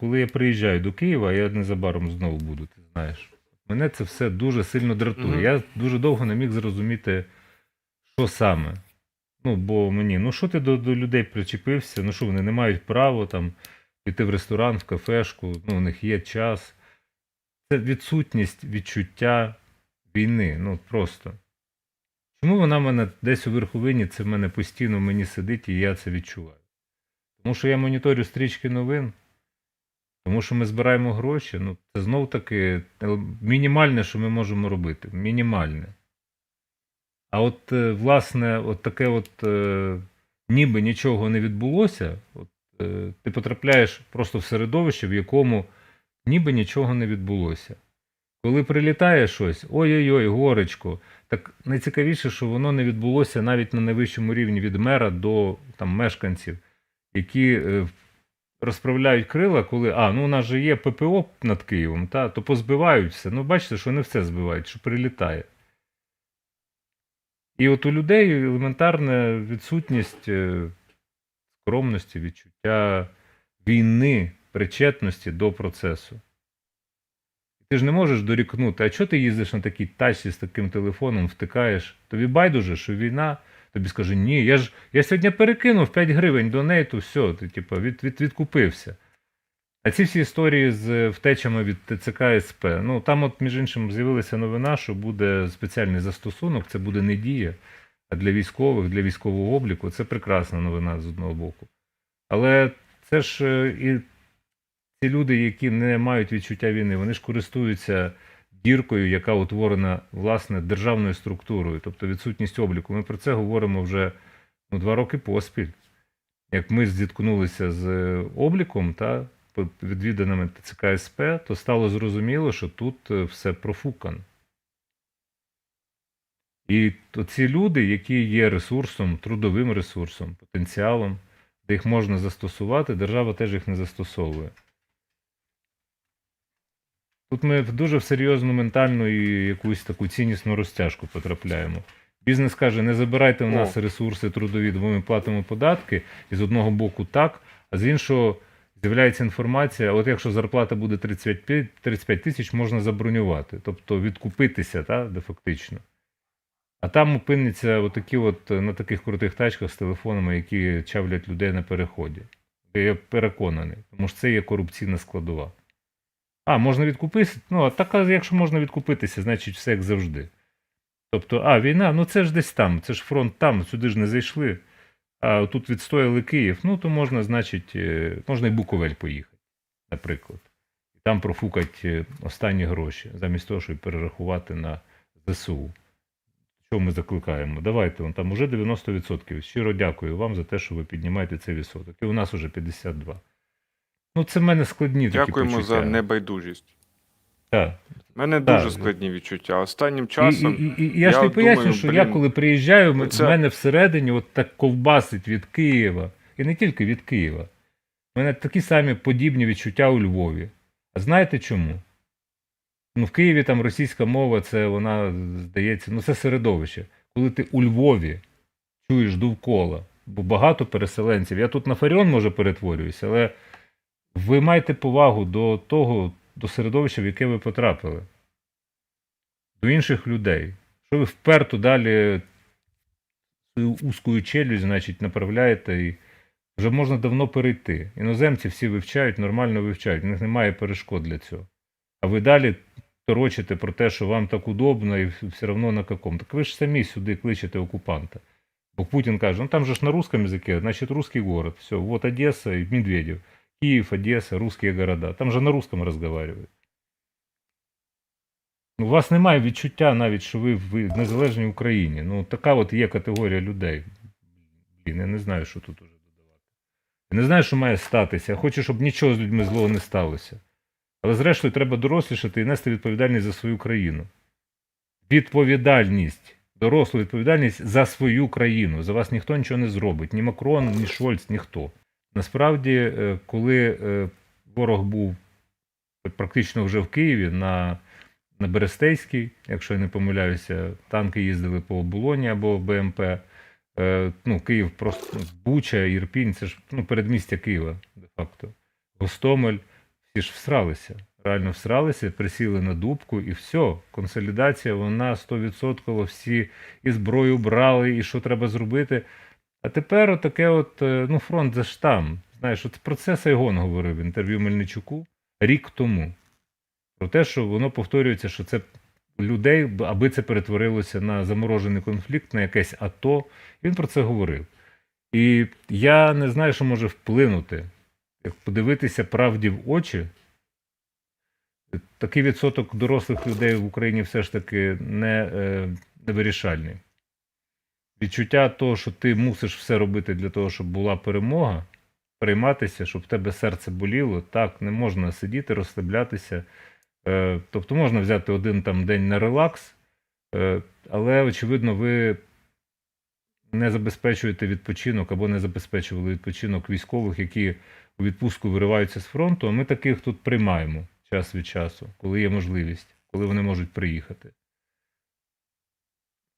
Коли я приїжджаю до Києва, я незабаром знову буду, ти знаєш. Мене це все дуже сильно дратує. Мгм. Я дуже довго не міг зрозуміти, що саме. Ну, бо мені, ну що ти до, до людей причепився? Ну що вони не мають права там піти в ресторан, в кафешку, ну, у них є час. Це відсутність відчуття війни. Ну просто. Чому вона в мене десь у верховині, це в мене постійно в мені сидить, і я це відчуваю? Тому що я моніторю стрічки новин, тому що ми збираємо гроші. Ну, це знов таки е, мінімальне, що ми можемо робити. Мінімальне. А от, е, власне, от таке от е, ніби нічого не відбулося, от, ти потрапляєш просто в середовище, в якому ніби нічого не відбулося. Коли прилітає щось, ой-ой-ой, горечко, так найцікавіше, що воно не відбулося навіть на найвищому рівні від мера до там, мешканців, які е, розправляють крила, коли а, ну у нас же є ППО над Києвом, та, то позбивають все. Ну, бачите, що не все збивають, що прилітає. І от у людей елементарна відсутність е, скромності, відчуття війни, причетності до процесу. Ти ж не можеш дорікнути, а чого ти їздиш на такій тачці з таким телефоном, втикаєш? Тобі байдуже, що війна, тобі скаже, ні, я ж я сьогодні перекинув 5 гривень до неї, то все, ти типу, від, від, відкупився. А ці всі історії з втечами від ТЦК СП, ну там, от, між іншим, з'явилася новина, що буде спеціальний застосунок, це буде не дія, а для військових, для військового обліку це прекрасна новина з одного боку. Але це ж е, і ці люди, які не мають відчуття війни, вони ж користуються діркою, яка утворена власне державною структурою, тобто відсутність обліку. Ми про це говоримо вже ну, два роки поспіль. Як ми зіткнулися з е, обліком та відвіданими ТЦК СП, то стало зрозуміло, що тут е, все профукано. І то ці люди, які є ресурсом, трудовим ресурсом, потенціалом, де їх можна застосувати, держава теж їх не застосовує. Тут ми в дуже в серйозну ментальну і якусь таку ціннісну розтяжку потрапляємо. Бізнес каже, не забирайте в нас ресурси трудові, бо ми платимо податки, і з одного боку так, а з іншого з'являється інформація, от якщо зарплата буде 35, 35 тисяч, можна забронювати, тобто відкупитися, та, де фактично. А там опиниться отакі от е, на таких крутих тачках з телефонами, які чавлять людей на переході. Я переконаний, тому що це є корупційна складова. А, можна відкупитися? Ну, а так, якщо можна відкупитися, значить все як завжди. Тобто, а, війна, ну це ж десь там, це ж фронт там, сюди ж не зайшли. А тут відстояли Київ, ну то можна, значить, е, можна і Буковель поїхати, наприклад. І там профукать е, останні гроші, замість того, щоб перерахувати на ЗСУ. Що ми закликаємо? Давайте, вон там уже 90%. Щиро дякую вам за те, що ви піднімаєте цей відсоток. І у нас уже 52. Ну, це в мене складні такі Дякуємо почуття. за небайдужість. Так. У мене Так. дуже складні відчуття. Останнім часом і, і, і я ж тобі поясню, що я коли приїжджаю, це- в мене всередині от так ковбасить від Києва. І не тільки від Києва. У мене такі самі подібні відчуття у Львові. А знаєте чому? Ну, в Києві там російська мова, це вона, здається, ну це середовище. Коли ти у Львові чуєш довкола, бо багато переселенців. Я тут на Фаріон, може, перетворююся, але ви маєте повагу до того, до середовища, в яке ви потрапили, до інших людей. Що ви вперто далі свою узкою челюсть, значить, направляєте і вже можна давно перейти. Іноземці всі вивчають, нормально вивчають, у них немає перешкод для цього. А ви далі торочите про те, що вам так удобно і все одно на каком. Так ви ж самі сюди кличете окупанта. Бо Путін каже, ну там же ж на русском языке, значит русский город. Все, вот Одесса и Медведев. Киев, Одесса, русские города. Там же на русском разговаривают. Ну, У вас немає відчуття навіть, що ви в незалежній Україні. Ну, така от є категорія людей. Я не знаю, що тут уже додавати. Не знаю, що має статися. Я хочу, щоб нічого з людьми злого не сталося. Але зрештою треба дорослішати і нести відповідальність за свою країну. Відповідальність. Дорослу відповідальність за свою країну. За вас ніхто нічого не зробить. Ні Макрон, ні Шольц, ніхто. Насправді, е, коли е, ворог був практично вже в Києві на, на Берестейській, якщо я не помиляюся, танки їздили по оболоні або БМП. Е, Ну, Київ просто ну, Буча, Ірпінь, це ж ну, передмістя Києва, де-факто. Гостомель. Всі ж всралися. Реально всралися, присіли на дубку і все. Консолідація, вона 100% всі і зброю брали, і що треба зробити. А тепер отаке от, е, ну, фронт за ж там. Знаєш, от про це Сайгон говорив в інтерв'ю Мельничуку рік тому. Про те, що воно повторюється, що це людей, аби це перетворилося на заморожений конфлікт, на якесь АТО. Він про це говорив. І я не знаю, що може вплинути. Як подивитися правді в очі, такий відсоток дорослих людей в Україні все ж таки не, е, не вирішальний. Відчуття того, що ти мусиш все робити для того, щоб була перемога, прийматися, щоб в тебе серце боліло, так, не можна сидіти, розслаблятися. Е, тобто можна взяти один там день на релакс, е, але, очевидно, ви не забезпечуєте відпочинок або не забезпечували відпочинок військових, які у відпустку вириваються з фронту, а ми таких тут приймаємо час від часу, коли є можливість, коли вони можуть приїхати.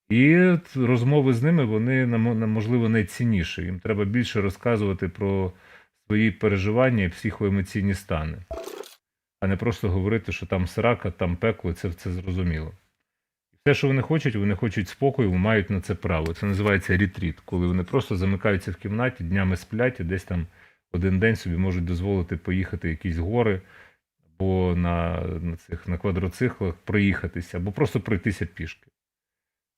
І розмови з ними вони можливо найцінніші. Їм треба більше розказувати про свої переживання і психоемоційні стани, а не просто говорити, що там срака, там пекло, це, це зрозуміло. Все, що вони хочуть, вони хочуть спокою, мають на це право. Це називається ретріт, коли вони просто замикаються в кімнаті, днями сплять і десь там один день собі можуть дозволити поїхати в якісь гори або на, на цих на квадроциклах проїхатися, або просто пройтися пішки.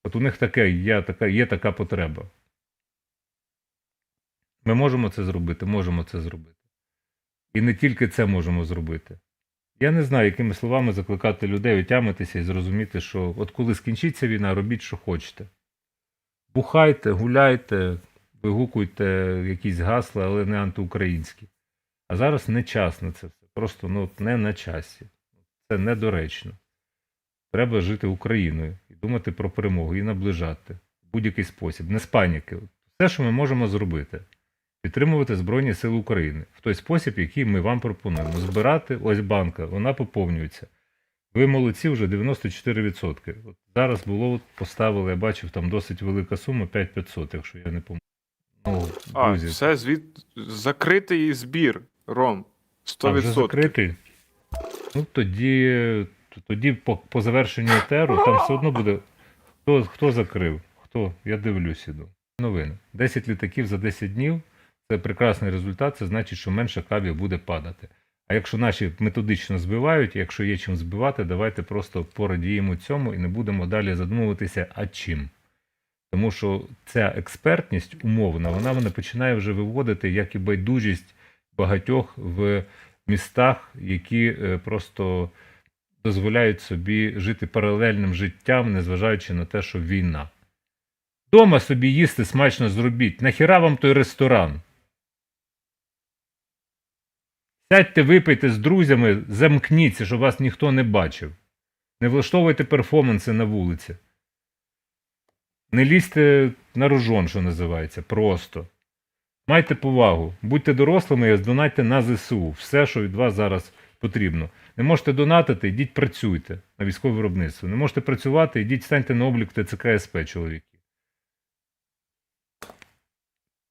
От у них таке, є така, є така потреба. Ми можемо це зробити, можемо це зробити. І не тільки це можемо зробити. Я не знаю, якими словами закликати людей отямитися і зрозуміти, що от коли скінчиться війна, робіть, що хочете. Бухайте, гуляйте, вигукуйте якісь гасла, але не антиукраїнські. А зараз не час на це все. Просто ну, не на часі. Це недоречно. Треба жити Україною і думати про перемогу, і наближати в будь-який спосіб, не з паніки. Все, що ми можемо зробити, підтримувати Збройні Сили України в той спосіб, який ми вам пропонуємо. Збирати ось банка, вона поповнюється. Ви молодці вже 94%. От зараз було, от поставили, я бачив, там досить велика сума 5500, якщо я не помилю. Ну, А, все, звід... закритий збір, Ром. а вже закритий. Ну тоді, тоді по, по завершенню етеру там все одно буде. Хто, хто закрив? Хто? Я дивлюсь іду. Новини. 10 літаків за 10 днів це прекрасний результат, це значить, що менше кавів буде падати. А якщо наші методично збивають, якщо є чим збивати, давайте просто порадіємо цьому і не будемо далі задумуватися, а чим. Тому що ця експертність умовна, вона мене починає вже виводити, як і байдужість багатьох в містах, які е, просто дозволяють собі жити паралельним життям, незважаючи на те, що війна. Дома собі їсти смачно зробіть. Нахіра вам той ресторан? Сядьте, випийте з друзями, замкніться, щоб вас ніхто не бачив. Не влаштовуйте перформанси на вулиці. Не лізьте на рожон, що називається, просто. Майте повагу, будьте дорослими і здонатьте на ЗСУ. Все, що від вас зараз потрібно. Не можете донатити, йдіть працюйте на військове виробництво. Не можете працювати, йдіть станьте на облік ТЦК СП, чоловік.